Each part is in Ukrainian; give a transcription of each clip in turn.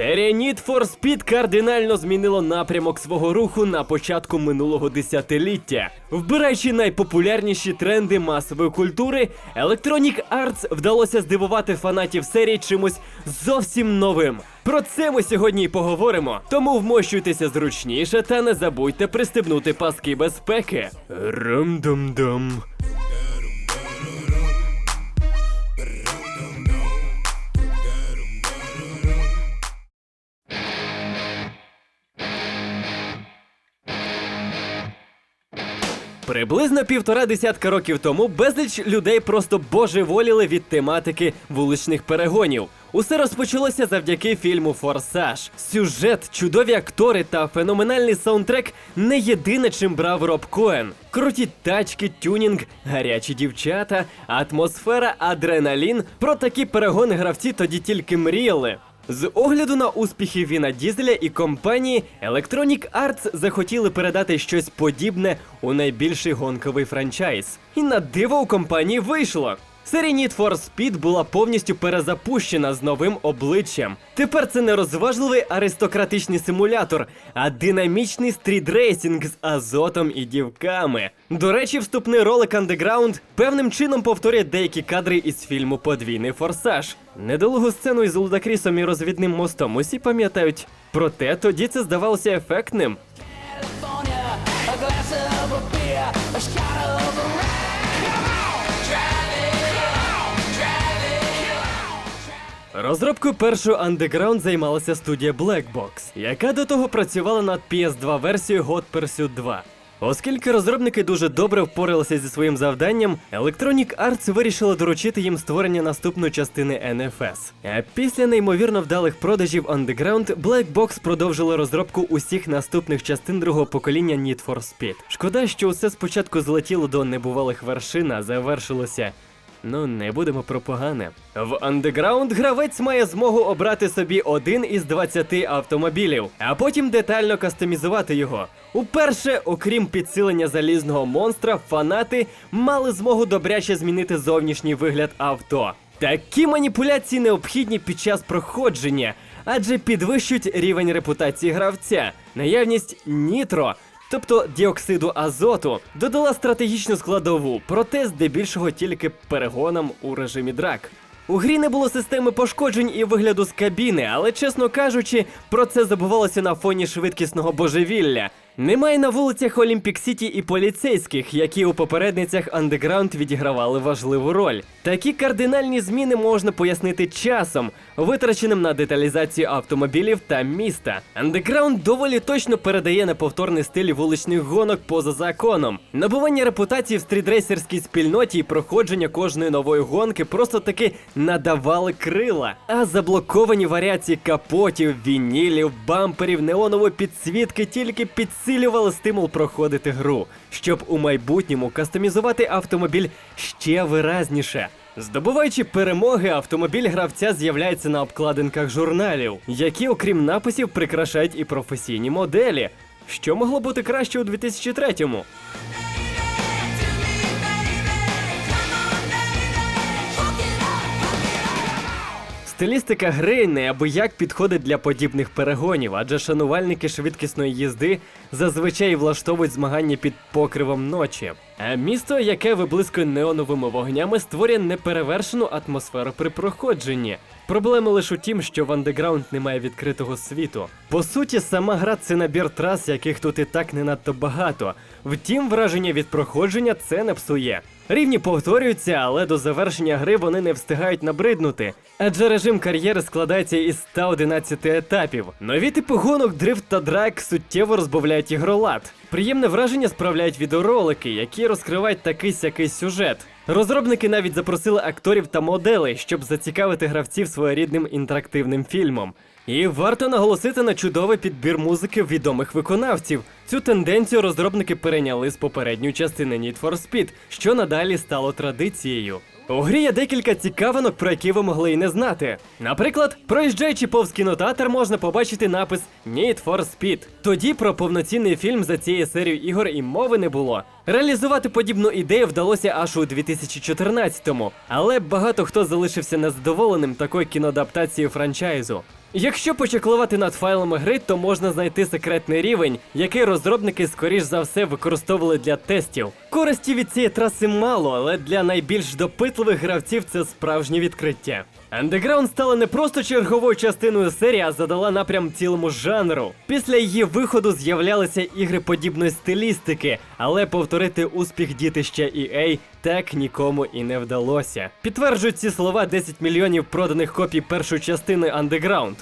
Серія Need for Speed кардинально змінила напрямок свого руху на початку минулого десятиліття. Вбираючи найпопулярніші тренди масової культури, Electronic Arts вдалося здивувати фанатів серії чимось зовсім новим. Про це ми сьогодні й поговоримо. Тому вмощуйтеся зручніше та не забудьте пристебнути паски безпеки. Рам-дам-дам. Приблизно півтора десятка років тому безліч людей просто божеволіли від тематики вуличних перегонів. Усе розпочалося завдяки фільму Форсаж. Сюжет, чудові актори та феноменальний саундтрек не єдине, чим брав Роб Коен. Круті тачки, тюнінг, гарячі дівчата, атмосфера, адреналін. Про такі перегони гравці тоді тільки мріяли. З огляду на успіхи Віна Дізеля і компанії Electronic Arts захотіли передати щось подібне у найбільший гонковий франчайз. І на диво у компанії вийшло. Серія Need for Speed була повністю перезапущена з новим обличчям. Тепер це не розважливий аристократичний симулятор, а динамічний стрітрейсинг з азотом і дівками. До речі, вступний ролик Underground певним чином повторює деякі кадри із фільму Подвійний форсаж. Недолугу сцену із Лудакрісом і розвідним мостом усі пам'ятають. Проте тоді це здавалося ефектним. Розробкою першого Underground займалася студія Black Box, яка до того працювала над PS2 версією Hot Pursuit 2. Оскільки розробники дуже добре впоралися зі своїм завданням, Electronic Arts вирішила доручити їм створення наступної частини NFS. А після неймовірно вдалих продажів Underground, Black Box продовжила розробку усіх наступних частин другого покоління Need for Speed. Шкода, що усе спочатку злетіло до небувалих вершин, а завершилося Ну, не будемо про погане. В Underground гравець має змогу обрати собі один із 20 автомобілів, а потім детально кастомізувати його. Уперше, окрім підсилення залізного монстра, фанати мали змогу добряче змінити зовнішній вигляд авто. Такі маніпуляції необхідні під час проходження, адже підвищують рівень репутації гравця, наявність нітро тобто діоксиду азоту, додала стратегічну складову, проте здебільшого тільки перегонам у режимі драк. У грі не було системи пошкоджень і вигляду з кабіни, але чесно кажучи, про це забувалося на фоні швидкісного божевілля. Немає на вулицях Олімпік Сіті і поліцейських, які у попередницях Underground відігравали важливу роль. Такі кардинальні зміни можна пояснити часом, витраченим на деталізацію автомобілів та міста. Underground доволі точно передає неповторний стиль вуличних гонок поза законом. Набування репутації в стрітрейсерській спільноті і проходження кожної нової гонки просто таки надавали крила. А заблоковані варіації капотів, вінілів, бамперів, неонової підсвітки тільки підсилювали стимул проходити гру, щоб у майбутньому кастомізувати автомобіль ще виразніше. Здобуваючи перемоги, автомобіль гравця з'являється на обкладинках журналів, які, окрім написів, прикрашають і професійні моделі. Що могло бути краще у 2003-му? Стилістика гри неабияк підходить для подібних перегонів, адже шанувальники швидкісної їзди зазвичай влаштовують змагання під покривом ночі. А місто, яке виблискує неоновими вогнями, створює неперевершену атмосферу при проходженні. Проблема лише у тім, що в Underground немає відкритого світу. По суті, сама гра це набір трас, яких тут і так не надто багато. Втім, враження від проходження це не псує. Рівні повторюються, але до завершення гри вони не встигають набриднути. Адже режим кар'єри складається із 111 етапів. Нові типи гонок, дрифт та драк суттєво розбавляють ігролад. Приємне враження справляють відеоролики, які розкривають такий сякий сюжет. Розробники навіть запросили акторів та моделей, щоб зацікавити гравців своєрідним інтерактивним фільмом. І варто наголосити на чудовий підбір музики відомих виконавців. Цю тенденцію розробники перейняли з попередньої частини Need for Speed, що надалі стало традицією. У грі є декілька цікавинок, про які ви могли й не знати. Наприклад, проїжджаючи повз кінотеатр, можна побачити напис Need for Speed. Тоді про повноцінний фільм за цією серією ігор і мови не було. Реалізувати подібну ідею вдалося аж у 2014-му, але багато хто залишився незадоволеним такою кіноадаптацією франчайзу. Якщо почеклувати над файлами гри, то можна знайти секретний рівень, який розробники скоріш за все використовували для тестів. Користі від цієї траси мало, але для найбільш допитливих гравців це справжнє відкриття. Underground стала не просто черговою частиною серії, а задала напрям цілому жанру. Після її виходу з'являлися ігри подібної стилістики, але повторити успіх дітища EA так нікому і не вдалося. Підтверджують ці слова 10 мільйонів проданих копій першої частини Underground.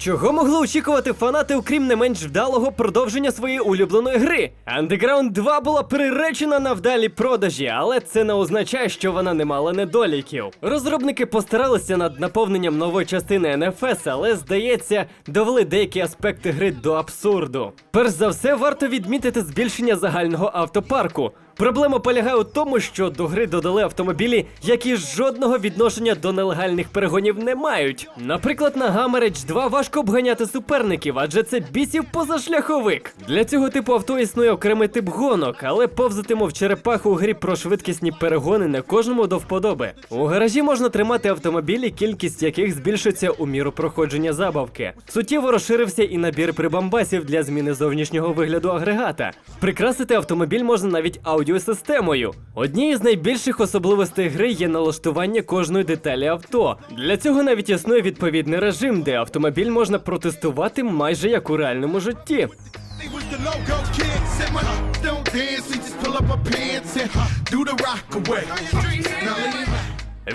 Чого могли очікувати фанати, окрім не менш вдалого продовження своєї улюбленої гри? Underground 2 була приречена на вдалі продажі, але це не означає, що вона не мала недоліків. Розробники постаралися над наповненням нової частини NFS, але здається, довели деякі аспекти гри до абсурду. Перш за все, варто відмітити збільшення загального автопарку. Проблема полягає у тому, що до гри додали автомобілі, які жодного відношення до нелегальних перегонів не мають. Наприклад, на Hammer 2 важко обганяти суперників, адже це бісів позашляховик. Для цього типу авто існує окремий тип гонок, але повзати мов черепаху у грі про швидкісні перегони не кожному до вподоби. У гаражі можна тримати автомобілі, кількість яких збільшується у міру проходження забавки. Суттєво розширився і набір прибамбасів для зміни зовнішнього вигляду агрегата. Прикрасити автомобіль можна навіть аудіосистемою. Однією з найбільших особливостей гри є налаштування кожної деталі авто. Для цього навіть існує відповідний режим, де автомобіль можна протестувати майже як у реальному житті.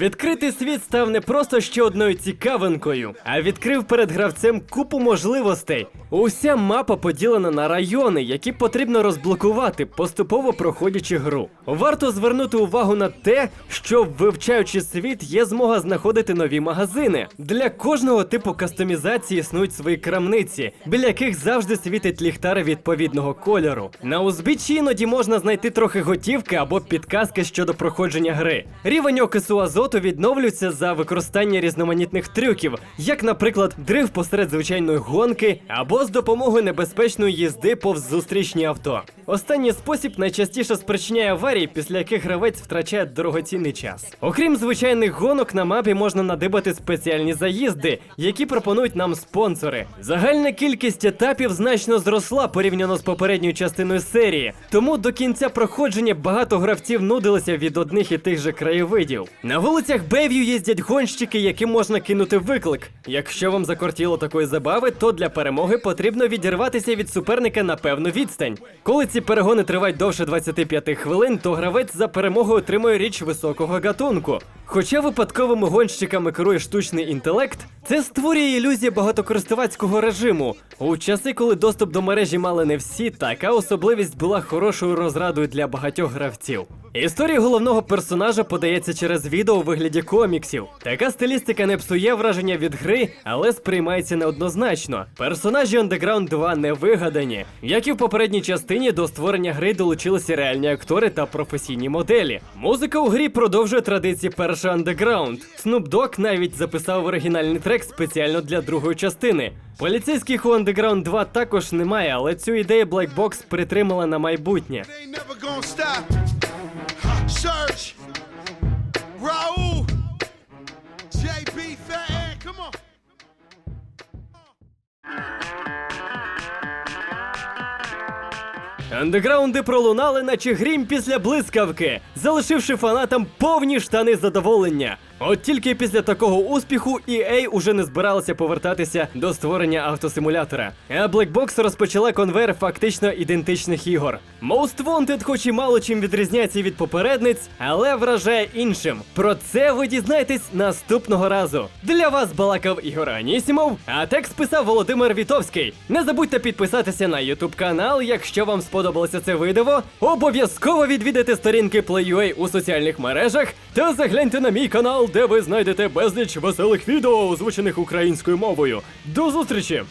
Відкритий світ став не просто ще одною цікавинкою, а відкрив перед гравцем купу можливостей. Уся мапа поділена на райони, які потрібно розблокувати, поступово проходячи гру. Варто звернути увагу на те, що вивчаючи світ, є змога знаходити нові магазини. Для кожного типу кастомізації існують свої крамниці, біля яких завжди світить ліхтари відповідного кольору. На узбіччі іноді можна знайти трохи готівки або підказки щодо проходження гри. Рівень окису азоту відновлюється за використання різноманітних трюків, як, наприклад, дрив посеред звичайної гонки або з допомогою небезпечної їзди повз зустрічні авто. Останній спосіб найчастіше спричиняє аварії, після яких гравець втрачає дорогоцінний час. Окрім звичайних гонок, на мапі можна надибати спеціальні заїзди, які пропонують нам спонсори. Загальна кількість етапів значно зросла порівняно з попередньою частиною серії, тому до кінця проходження багато гравців нудилися від одних і тих же краєвидів. На вулицях Бев'ю їздять гонщики, яким можна кинути виклик. Якщо вам закортіло такої забави, то для перемоги потрібно відірватися від суперника на певну відстань. Коли ці перегони тривають довше 25 хвилин, то гравець за перемогу отримує річ високого гатунку. Хоча випадковими гонщиками керує штучний інтелект, це створює ілюзію багатокористувацького режиму. У часи, коли доступ до мережі мали не всі, така особливість була хорошою розрадою для багатьох гравців. Історія головного персонажа подається через відео у вигляді коміксів. Така стилістика не псує враження від гри, але сприймається неоднозначно. Персонажі Underground 2 не вигадані. Як і в попередній частині, до створення гри долучилися реальні актори та професійні моделі. Музика у грі продовжує традиції першого Underground. Snoop Dogg навіть записав оригінальний трек спеціально для другої частини. Поліцейських у Underground 2 також немає, але цю ідею Black Box притримала на майбутнє. Андеграунди пролунали, наче грім після блискавки, залишивши фанатам повні штани задоволення. От тільки після такого успіху EA уже не збиралася повертатися до створення автосимулятора. А Black Box розпочала конвейер фактично ідентичних ігор. Most Wanted хоч і мало чим відрізняється від попередниць, але вражає іншим. Про це ви дізнаєтесь наступного разу. Для вас балакав Ігор Анісімов, а текст писав Володимир Вітовський. Не забудьте підписатися на YouTube канал, якщо вам сподобалося це відео. Обов'язково відвідайте сторінки Play.ua у соціальних мережах та загляньте на мій канал, де ви знайдете безліч веселих відео, озвучених українською мовою. До зустрічі!